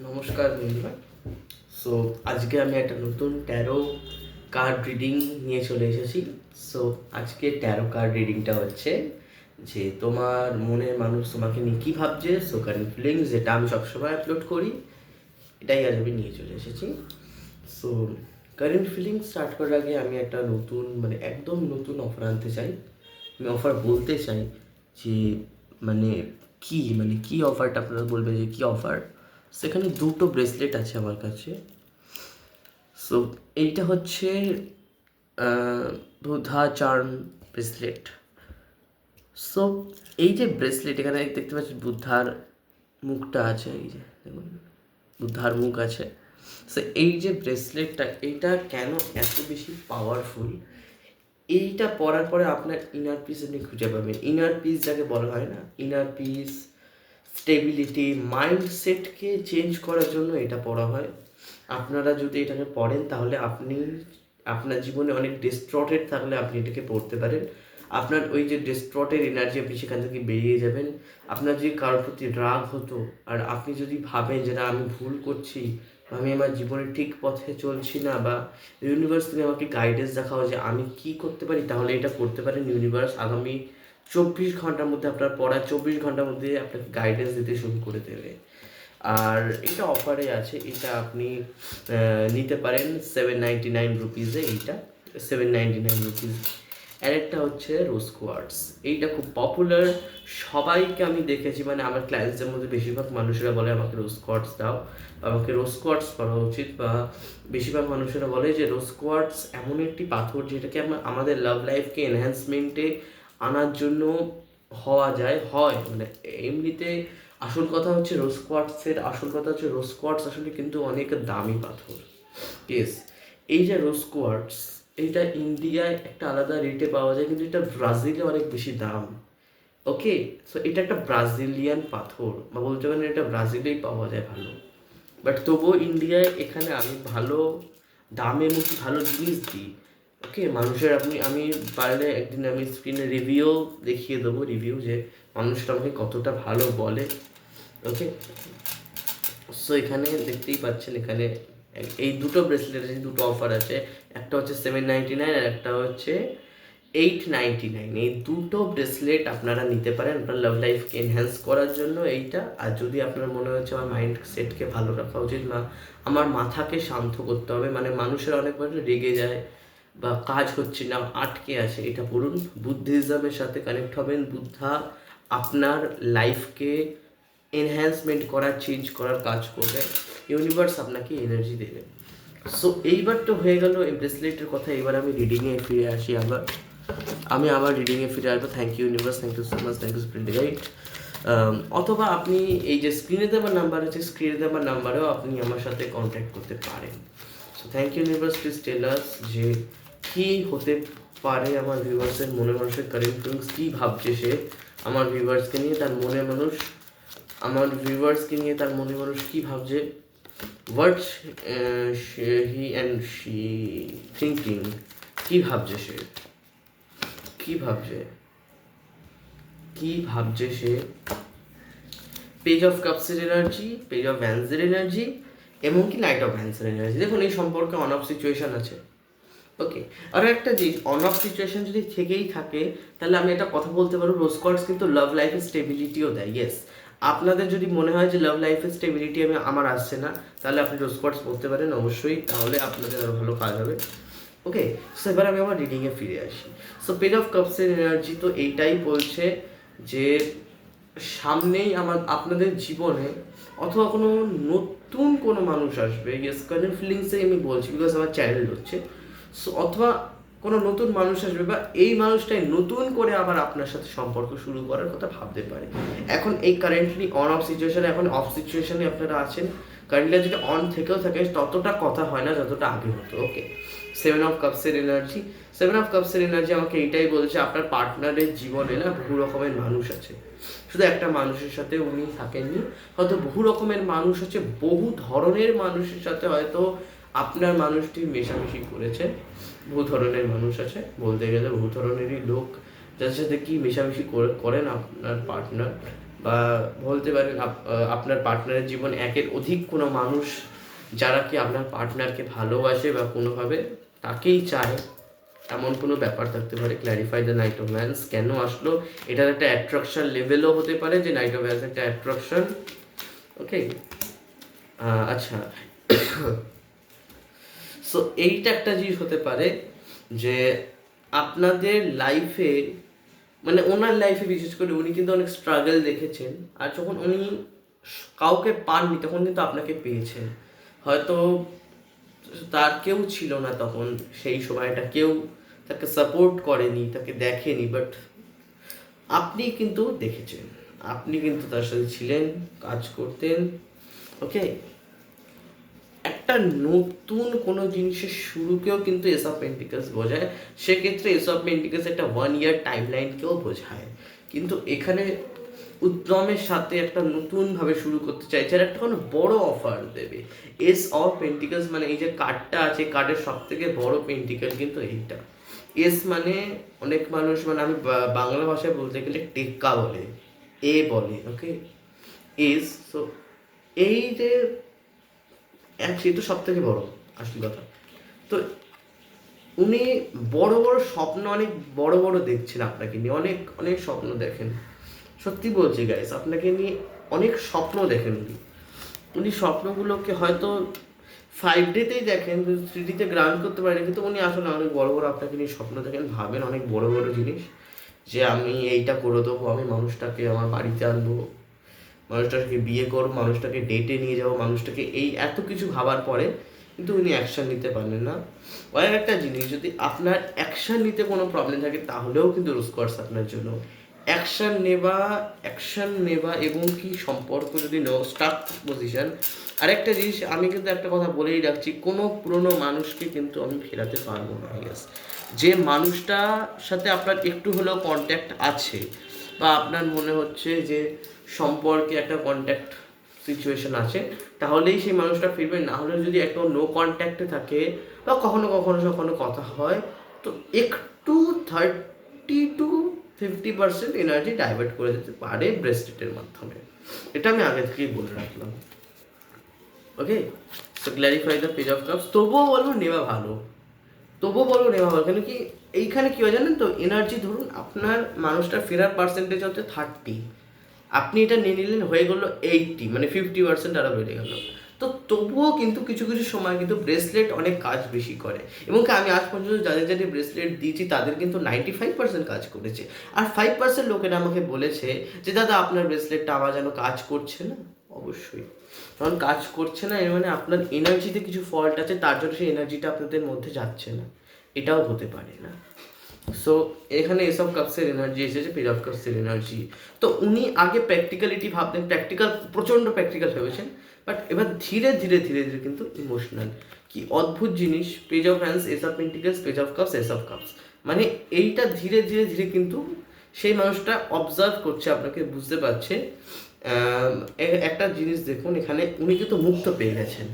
নমস্কার বন্ধুরা। সো আজকে আমি একটা নতুন ট্যারো কার্ড রিডিং নিয়ে চলে এসেছি। সো আজকে ট্যারো কার্ড রিডিংটা হচ্ছে যে তোমার মনের মানুষ তোমাকে নিয়ে কী ভাবছে সো কারেন্ট ফিলিংস যেটা আমি সবসময় আপলোড করি, এটাই আজ আমি নিয়ে চলে এসেছি। সো কারেন্ট ফিলিংস স্টার্ট করার আগে আমি একটা নতুন মানে একদম নতুন অফার আনতে চাই। আমি অফার বলতে চাই যে মানে কি মানে কি অফারটা আপনারা বলবেন যে কি অফার সেখানে দুটো ব্রেসলেট আছে আমার কাছে। সো এইটা হচ্ছে বুধা চার্ম ব্রেসলেট। সো এই যে ব্রেসলেট, এখানে দেখতে পাচ্ছি বুদ্ধার মুখটা আছে, এই যে দেখুন, বুদ্ধার মুখ আছে। সো এই যে ব্রেসলেটটা, এইটা কেন এত বেশি পাওয়ারফুল এইটা পরার পরে আপনার ইনার পিস আপনি খুঁজে পাবেন। ইনার পিস যাকে বলা হয় না ইনার পিস স্টেবিলিটি মাইন্ডসেটকে চেঞ্জ করার জন্য এটা পড়া হয়। আপনারা যদি এটাকে পড়েন, তাহলে আপনি, আপনার জীবনে অনেক ডিস্ট্রটেড থাকলে আপনি এটাকে পড়তে পারেন। আপনার ওই যে ডিস্ট্রটেড এনার্জি আপনি সেখান থেকে বেরিয়ে যাবেন। আপনার যদি কারোর প্রতি রাগ হতো, আর আপনি যদি ভাবেন যে না, আমি ভুল করছি আমি আমার জীবনের ঠিক পথে চলছি না, বা ইউনিভার্স তুমি আমাকে গাইডেন্স দেখাও যে আমি কি করতে পারি, তাহলে এটা করতে পারেন ইউনিভার্স আগামী চব্বিশ ঘণ্টার মধ্যে আপনার পড়া, চব্বিশ ঘণ্টার মধ্যে আপনাকে গাইডেন্স দিতে শুরু করে দেবে। আর এটা অফারে আছে, এটা আপনি নিতে পারেন সেভেন নাইনটি নাইন রুপিজে এইটা সেভেন নাইনটি নাইন রুপিজ আর একটা হচ্ছে রোজ এইটা খুব পপুলার সবাইকে আমি দেখেছি মানে আমার ক্লায়েন্টসদের মধ্যে বেশিরভাগ মানুষেরা বলে আমাকে রোজ দাও। বা আমাকে রোজ করা উচিত বা বেশিরভাগ মানুষেরা বলে যে রোজ এমন একটি পাথর যেটাকে আমাদের লাভ লাইফকে এনহ্যান্সমেন্টে আনার জন্য হওয়া যায়, হয়। মানে এমনিতে আসল কথা হচ্ছে রোজ আসল কথা হচ্ছে রোজ আসলে কিন্তু অনেক দামি পাথর। ইয়েস এই যে রোজ এইটা ইন্ডিয়ায় একটা আলাদা রেটে পাওয়া যায়, কিন্তু এটা ব্রাজিলে অনেক বেশি দাম। ওকে সো এটা একটা ব্রাজিলিয়ান পাথর, বা বলতে পারেন এটা ব্রাজিলেই পাওয়া যায় ভালো। বাট তবুও ইন্ডিয়ায় এখানে আমি ভালো দামে মুখে ভালো জিনিস দিই। ওকে, মানুষের আপনি, আমি পারলে একদিন আমি স্ক্রিনে রিভিউ দেখিয়ে দেবো রিভিউ যে মানুষটা আমাকে কতটা ভালো বলে ওকে সো এখানে দেখতেই পাচ্ছেন এখানে এই দুটো ব্রেসলেটের দুটো অফার আছে, একটা হচ্ছে সেভেন নাইনটি নাইন আর একটা হচ্ছে এইট নাইনটি নাইন এই দুটো ব্রেসলেট আপনারা নিতে পারেন আপনার লাভ লাইফকে এনহ্যান্স করার জন্য। এইটা, আর যদি আপনার মনে হচ্ছে আমার মাইন্ড সেটকে ভালো রাখা উচিত না আমার মাথাকে শান্ত করতে হবে মানে মানুষের অনেকবার রেগে যায় বা কাজ হচ্ছে না, আটকে আছে, এটা পড়ুন। বুদ্ধিজমের সাথে কানেক্ট হবেন। বুদ্ধা আপনার লাইফকে এনহ্যান্সমেন্ট করার চেঞ্জ করার কাজ করবে। ইউনিভার্স আপনাকে এনার্জি দেবে। সো এইবার তো হয়ে গেল এই ব্রেসলেটের কথা। এবার আমি রিডিংয়ে ফিরে আসি আবার। আমি আবার রিডিংয়ে ফিরে আসব। Thank you universe thank you so much thank you spirit guide অথবা আপনি এই যে স্ক্রিনে দেওয়ার নাম্বার আছে স্ক্রিনে দেওয়ার নাম্বারেও আপনি আমার সাথে কন্ট্যাক্ট করতে পারেন। So thank you universe please tell us যে কি হতে পারে আমার ভিউয়ার্সের মনে মানুষের কারেন্ট ফিলিংস কী ভাবছে সে? আমার ভিউয়ার্সকে নিয়ে তার মনে মানুষ, আমার ভিউয়ার্সকে নিয়ে তার মনে মানুষ কী ভাবছে? What he and she thinking কী ভাবছে সে? কী ভাবছে? কী ভাবছে সে? পেজ অফ কাপসের এনার্জি পেজ অফ ভ্যান্সের এনার্জি এবং কি নাইট অফ ভ্যান্সের এনার্জি দেখুন, এই সম্পর্কে অন অফ সিচুয়েশন আছে। ওকে আর একটা জিনিস অন অফ সিচুয়েশন যদি থেকেই থাকে, তাহলে আমি একটা কথা বলতে পারব রোজ কোয়ার্টস কিন্তু লাভ লাইফের স্টেবিলিটিও দেয় ইয়েস আপনাদের যদি মনে হয় যে লাভ লাইফের স্টেবিলিটি আমি, আমার আসছে না, তাহলে আপনি রোজ কোয়ার্টস পড়তে পারেন, অবশ্যই, তাহলে আপনাদের আরও ভালো কাজ হবে। ওকে সো এবার আমি আমার রিডিংয়ে ফিরে আসি। সো পেজ অফ কাপসের এনার্জি তো এইটাই বলছে যে, সামনেই আমার, আপনাদের জীবনে অথবা কোনো নতুন কোনো মানুষ আসবে ইয়েস কারেন্ট ফিলিংসে আমি বলছি বিকজ আমার চ্যানেল হচ্ছে। অথবা কোনো নতুন মানুষ আসবে বা এই মানুষটাই নতুন করে আবার আপনার সাথে সম্পর্ক শুরু করার কথা ভাবতে পারে। এখন এই কারেন্টলি অন অফ সিচুয়েশনে এখন অফ সিচুয়েশনে আপনারা আছেন। কারেন্টলি যদি অন থেকেও থাকে, ততটা কথা হয় না, যতটা আগে হতো ওকে সেভেন অফ কাপসের এনার্জি সেভেন অফ কাপসের এনার্জি আমাকে এইটাই বলছে, আপনার পার্টনারের জীবনে না বহু রকমের মানুষ আছে। শুধু একটা মানুষের সাথে উনি থাকেননি, হয়তো বহু রকমের মানুষ আছে, বহু ধরনের মানুষের সাথে হয়তো আপনার মানুষটি মেশামেশি করেছে, বহু ধরনের মানুষ আছে, বলতে গেলে বহু ধরনেরই লোক যাদের সাথে কি মেশামেশি করে- করেন আপনার পার্টনার বা বলতে পারেন আপ- আপনার পার্টনারের জীবন একের অধিক কোনো মানুষ যারা কি আপনার পার্টনারকে ভালোবাসে বা কোনোভাবে তাকেই চায়? এমন কোনো ব্যাপার থাকতে পারে? Clarify the night of mans কেন আসলো? এটার একটা অ্যাট্রাকশন লেভেলও হতে পারে যে নাইট অফ ম্যান্স একটা অ্যাট্রাকশন ওকে আচ্ছা। সো এইটা একটা জিনিস হতে পারে যে আপনাদের লাইফে মানে ওনার লাইফে বিশেষ করে উনি কিন্তু অনেক স্ট্রাগল দেখেছেন। আর যখন উনি কাউকে পাননি, তখন কিন্তু আপনাকে পেয়েছেন। হয়তো তার কেউ ছিল না তখন, সেই সময়টা কেউ তাকে সাপোর্ট করেনি, তাকে দেখেনি বাট আপনি কিন্তু দেখেছেন। আপনি কিন্তু তার সাথে ছিলেন, কাজ করতেন ওকে একটা নতুন কোনো জিনিসের শুরুকেও কিন্তু এসব পেন্টিকাস বোঝায়। সেক্ষেত্রে এসব পেন্টিকাস একটা ওয়ান ইয়ার টাইম লাইনকেও বোঝায়। কিন্তু এখানে উদ্যমের সাথে একটা নতুনভাবে শুরু করতে চাইছে আর একটা কোনো বড় অফার দেবে। এস অফ পেন্টিকাস মানে এই যে কার্ডটা আছে কার্ডের সব থেকে বড় পেন্টিকাল কিন্তু এইটা। এস মানে অনেক মানুষ মানে আমি বাংলা ভাষায় বলতে গেলে টেক্কা বলে। এ বলে ওকে এস সো এই যে এক সে তো সব থেকে বড়, আসল কথা। তো উনি বড় বড় স্বপ্ন, অনেক বড় বড় দেখছেন আপনাকে নিয়ে, অনেক অনেক স্বপ্ন দেখেন। সত্যি বলছি গাইস আপনাকে নিয়ে অনেক স্বপ্ন দেখেন উনি। উনি স্বপ্নগুলোকে হয়তো ফাইভ ডেতেই দেখেন থ্রি ডিতে গ্রাউন্ড করতে পারেন, কিন্তু উনি আসলে অনেক বড় বড় আপনাকে নিয়ে স্বপ্ন দেখেন, ভাবেন অনেক বড় বড় জিনিস, যে আমি এইটা করে দেবো, আমি মানুষটাকে, আমার বাড়িতে আনব। মানুষটাকে বিয়ে করব মানুষটাকে ডেটে নিয়ে যাব মানুষটাকে এই এত কিছু ভাবার পরে কিন্তু উনি অ্যাকশন নিতে পারলেন না। আর একটা জিনিস, যদি আপনার অ্যাকশন নিতে কোনো প্রবলেম থাকে, তাহলেও কিন্তু রুসকোয়ার্স আপনার জন্য। অ্যাকশন নেবা অ্যাকশন নেবা এবং কি সম্পর্ক যদি নো স্টাক পজিশন আরেকটা জিনিস, আমি কিন্তু একটা কথা বলেই রাখছি, কোনো পুরনো মানুষকে কিন্তু আমি ফেরাতে পারব না ইয়েস যে মানুষটার সাথে আপনার একটু হলেও কন্ট্যাক্ট আছে বা আপনার মনে হচ্ছে যে সম্পর্কে একটা কন্ট্যাক্ট সিচুয়েশন আছে, তাহলেই সেই মানুষটা ফিরবে। না হলে যদি একটা নো কন্ট্যাক্টে থাকে বা কখনো কখনো কখনো কথা হয়, তো একটু thirty two fifty percent energy divert করে দিতে পারে ব্রেসলেটের মাধ্যমে। এটা আমি আগে থেকেই বলে রাখলাম। Okay so clarify the page of cups তবুও বলব, নেওয়া ভালো। তবুও বলব নেওয়া কেন কি এইখানে কি হয় জানেন তো এনার্জি ধরুন আপনার মানুষটার ফেরার পার্সেন্টেজ হচ্ছে থার্টি আপনি এটা নিয়ে নিলেন, হয়ে গেলো এইটটি মানে ফিফটি পার্সেন্ট আরও বেড়ে গেলো। তো তবুও কিন্তু কিছু কিছু সময় কিন্তু ব্রেসলেট অনেক কাজ বেশি করে। এবং আমি আজ পর্যন্ত যাদের যাদের ব্রেসলেট দিয়েছি, তাদের কিন্তু নাইনটি ফাইভ পার্সেন্ট কাজ করেছে। আর ফাইভ পার্সেন্ট লোকেরা আমাকে বলেছে যে, দাদা, আপনার ব্রেসলেটটা আমার যেন কাজ করছে না? অবশ্যই। কারণ কাজ করছে না, এর মানে আপনার এনার্জিতে কিছু ফল্ট আছে, তার জন্য সেই এনার্জিটা আপনাদের মধ্যে যাচ্ছে না। এটাও হতে পারে না। সো এখানে এসব কাপসের এনার্জি এসেছে পেজ অফ কাপসের এনার্জি তো উনি আগে প্র্যাকটিক্যালিটি ভাবতেন প্র্যাকটিক্যাল প্রচণ্ড প্র্যাকটিক্যাল ভেবেছেন বাট এবার ধীরে ধীরে ধীরে ধীরে কিন্তু ইমোশনাল কি অদ্ভুত জিনিস page of wands ace of pentacles page of cups ace of cups মানে এইটা ধীরে ধীরে ধীরে কিন্তু সেই মানুষটা অবজার্ভ করছে, আপনাকে বুঝতে পারছে। একটা জিনিস দেখুন, এখানে উনি কিন্তু মুক্ত পেয়ে গেছেন।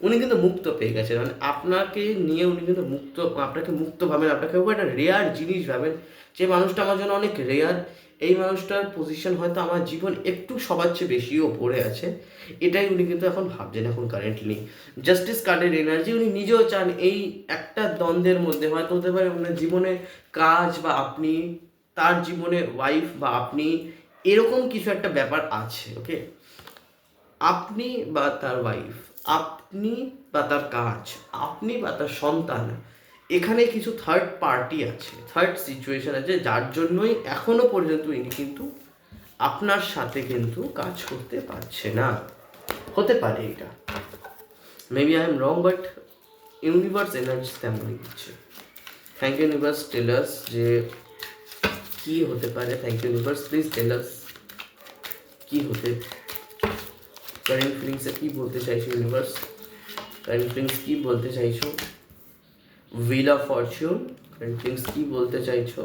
উনি কিন্তু মুক্ত পেয়ে গেছেন। মানে আপনাকে নিয়ে উনি কিন্তু মুক্ত, আপনাকে মুক্ত ভাবেন। আপনাকে খুব একটা রেয়ার জিনিস ভাবেন যে মানুষটা আমার জন্য অনেক রেয়ার এই মানুষটার পজিশন হয়তো আমার জীবন একটু সবার চেয়ে বেশিও পড়ে আছে। এটাই উনি কিন্তু এখন ভাবছেন এখন কারেন্টলি জাস্টিস কার্ডের এনার্জি উনি নিজেও চান এই একটা দ্বন্দ্বের মধ্যে। হয়তো হতে পারে ওনার জীবনে কাজ বা আপনি, তার জীবনে ওয়াইফ বা আপনি এরকম কিছু একটা ব্যাপার আছে ওকে আপনি বা তার ওয়াইফ আপনি বা তার কাজ, আপনি বা তার সন্তান, এখানে কিছু থার্ড পার্টি আছে থার্ড সিচুয়েশন আছে, যার জন্যই এখনও পর্যন্ত ইনি কিন্তু আপনার সাথে কিন্তু কাজ করতে পারছে না। হতে পারে এটা। Maybe I am wrong but universe energy তেমনই দিচ্ছে। থ্যাংক ইউ ইউনিভার্স টেলার্স যে কি হতে পারে? Thank you universe please tell us কি হতে কারেন্ট ফিলিংসে কি বলতে চাইছো ইউনিভার্স কারেন্ট ফিলিংস কি বলতে চাইছো? Wheel of fortune current feelings কি বলতে চাইছো?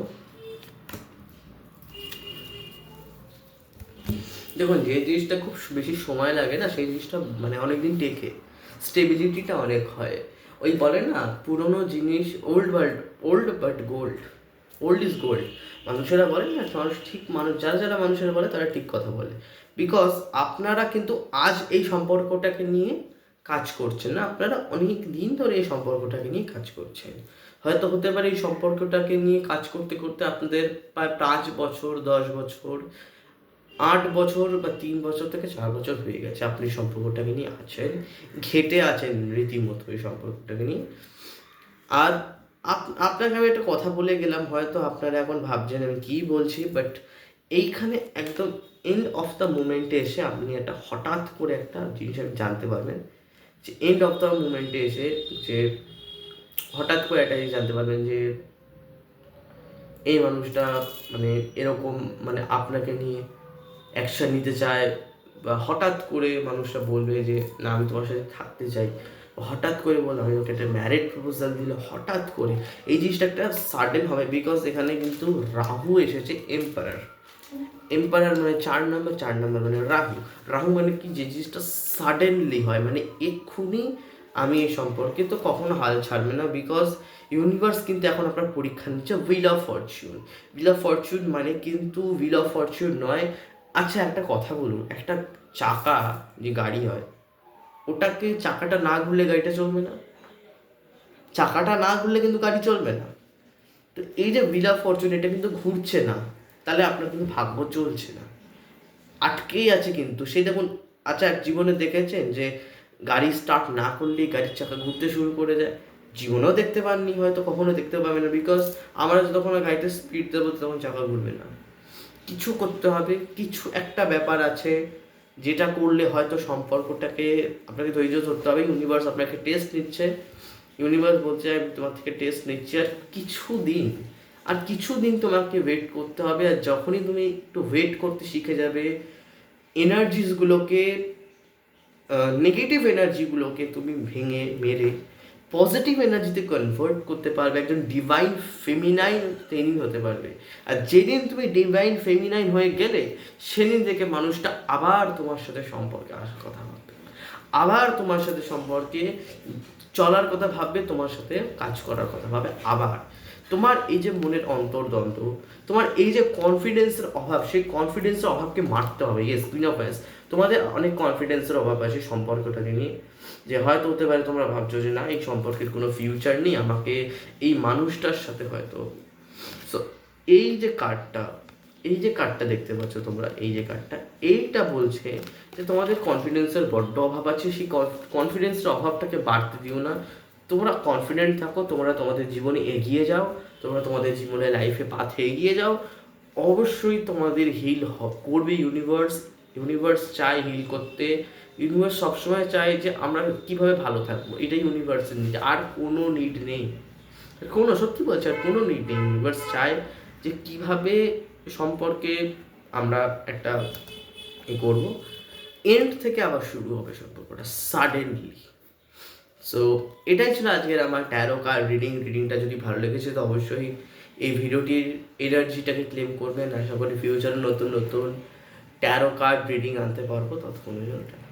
দেখুন, যে জিনিসটা খুব বেশি সময় লাগে না, সেই জিনিসটা মানে অনেকদিন টেকে। স্টেবিলিটিটা অনেক হয়। ওই বলে না, পুরনো জিনিস old but old but gold old is gold মানুষেরা বলেন না, মানুষ ঠিক মানুষ, যারা যারা মানুষেরা বলে তারা ঠিক কথা বলে। বিকজ আপনারা কিন্তু আজ এই সম্পর্কটাকে নিয়ে কাজ করছেন না, আপনারা অনেক দিন ধরে এই সম্পর্কটাকে নিয়ে কাজ করছেন। হয়তো হতে পারে এই সম্পর্কটাকে নিয়ে কাজ করতে করতে আপনাদের প্রায় পাঁচ বছর, দশ বছর, আট বছর বা তিন বছর থেকে চার বছর হয়ে গেছে আপনি সম্পর্কটাকে নিয়ে আছেন, ঘেটে আছেন রীতিমতো এই সম্পর্কটাকে নিয়ে। আর আপনাকে আমি একটা কথা বলে গেলাম, হয়তো আপনারা এখন ভাবছেন আমি কী বলছি বাট এইখানে একদম এন্ড অফ দ্য মুমেন্টে এসে আপনি একটা হঠাৎ করে একটা জিনিস আপনি জানতে পারবেন, যে এন্ড অফ দ্য মুমেন্টে এসে যে হঠাৎ করে একটা জিনিস জানতে পারবেন যে এই মানুষটা মানে এরকম মানে আপনাকে নিয়ে অ্যাকশন নিতে চায়, বা হঠাৎ করে মানুষটা বলবে যে, না, আমি তোমার সাথে থাকতে চাই। হঠাৎ করে বলল আমি ওকে একটা ম্যারেড প্রপোজাল দিলে, হঠাৎ করে। এই জিনিসটা একটা সাডেন হবে বিকজ এখানে কিন্তু রাহু এসেছে এম্পায়ার এম্পায়ার মানে চার নম্বর চার নম্বর মানে রাহু। রাহু মানে কি? যে জিনিসটা সাডেনলি হয় মানে এক্ষুনি আমি এই সম্পর্কে তো কখনো হাল ছাড়বে না বিকজ ইউনিভার্স কিন্তু এখন আপনার পরীক্ষা নিচ্ছে wheel of fortune wheel of fortune মানে কিন্তু উইল অফ ফরচুন নয়। আচ্ছা একটা কথা বলুন, একটা চাকা যে গাড়ি হয় ওটাকে চাকাটা না ঘুরলে গাড়িটা চলবে না। চাকাটা না ঘুরলে কিন্তু গাড়ি চলবে না। তো এই যে উইল অফ ফরচুন এটা কিন্তু ঘুরছে না। তাহলে আপনার কিন্তু ভাগ্য চলছে না। আটকেই আছে কিন্তু। সেই দেখুন আচ্ছা এক জীবনে দেখেছেন যে গাড়ি স্টার্ট না করলেই গাড়ির চাকা ঘুরতে শুরু করে দেয়। জীবনেও দেখতে পাননি, হয়তো কখনো দেখতে পাবে না। বিকজ আমরা যতক্ষণ গাড়িতে স্পিড দেবো তখন চাকা ঘুরবে না। কিছু করতে হবে, কিছু একটা ব্যাপার আছে। যেটা করলে হয়তো সম্পর্কটাকে আপনাকে ধৈর্য ধরতে হবে ইউনিভার্স আপনাকে টেস্ট নিচ্ছে ইউনিভার্স বলছে, আমি তোমার থেকে টেস্ট নিচ্ছি। আর কিছু দিন আর কিছু দিন তোমাকে ওয়েট করতে হবে, আর যখনই তুমি একটু ওয়েট করতে শিখে যাবে এনার্জিসগুলোকে নেগেটিভ এনার্জিগুলোকে তুমি ভেঙে মেরে পজিটিভ এনার্জিতে কনভার্ট করতে পারবে, একজন ডিভাইন ফেমিনাইন ট্রেনিং হতে পারবে। আর যেদিন তুমি ডিভাইন ফেমিনাইন হয়ে গেলে, সেদিন থেকে মানুষটা আবার তোমার সাথে সম্পর্কে আসার কথা ভাববে। আবার তোমার সাথে সম্পর্কে চলার কথা ভাববে, তোমার সাথে কাজ করার কথা ভাবে আবার। তোমার এই যে মনের অন্তর্দ্বন্দ্ব, তোমার এই যে কনফিডেন্সের অভাব, সেই কনফিডেন্সের অভাবকে মারতে হবে। ইয়েস কুইন অফ তোমাদের অনেক কনফিডেন্সের অভাব আছে সম্পর্কটাকে নিয়ে, যে হয়তো হতে পারে তোমরা ভাবছ যে না, এই সম্পর্কের কোনো ফিউচার নেই, আমাকে এই মানুষটার সাথে হয়তো। সো এই যে কার্ডটা এই যে কার্ডটা দেখতে পাচ্ছ তোমরা, এই যে কার্ডটা এইটা বলছে যে তোমাদের কনফিডেন্সের বড্ড অভাব আছে, সেই কনফিডেন্সের অভাবটাকে বাড়তে দিও না। তোমরা কনফিডেন্ট থাকো, তোমরা তোমাদের জীবনে এগিয়ে যাও, তোমরা তোমাদের জীবনে লাইফে পাথে এগিয়ে যাও। অবশ্যই তোমাদের হিল করবে ইউনিভার্স ইউনিভার্স চায় হিল করতে ইউনিভার্স সবসময় চায় যে আমরা কীভাবে ভালো থাকব, এটাই ইউনিভার্সের নিড আর কোনো নিড নেই। কোনো, সত্যি বলছি, আর কোনো নিড নেই। ইউনিভার্স চায় যে কীভাবে সম্পর্কে আমরা একটা এ করব। এন্ড থেকে আবার শুরু হবে সম্পর্কটা সাডেনলি সো এটাই ছিল আজকের আমার ট্যারো কার্ড রিডিং রিডিংটা যদি ভালো লেগেছে, তো অবশ্যই এই ভিডিওটির এনার্জিটাকে ক্লেম করবেন। আশা করি ফিউচারে নতুন নতুন ট্যারো কার্ড রিডিং আনতে পারব ততক্ষণের জন্য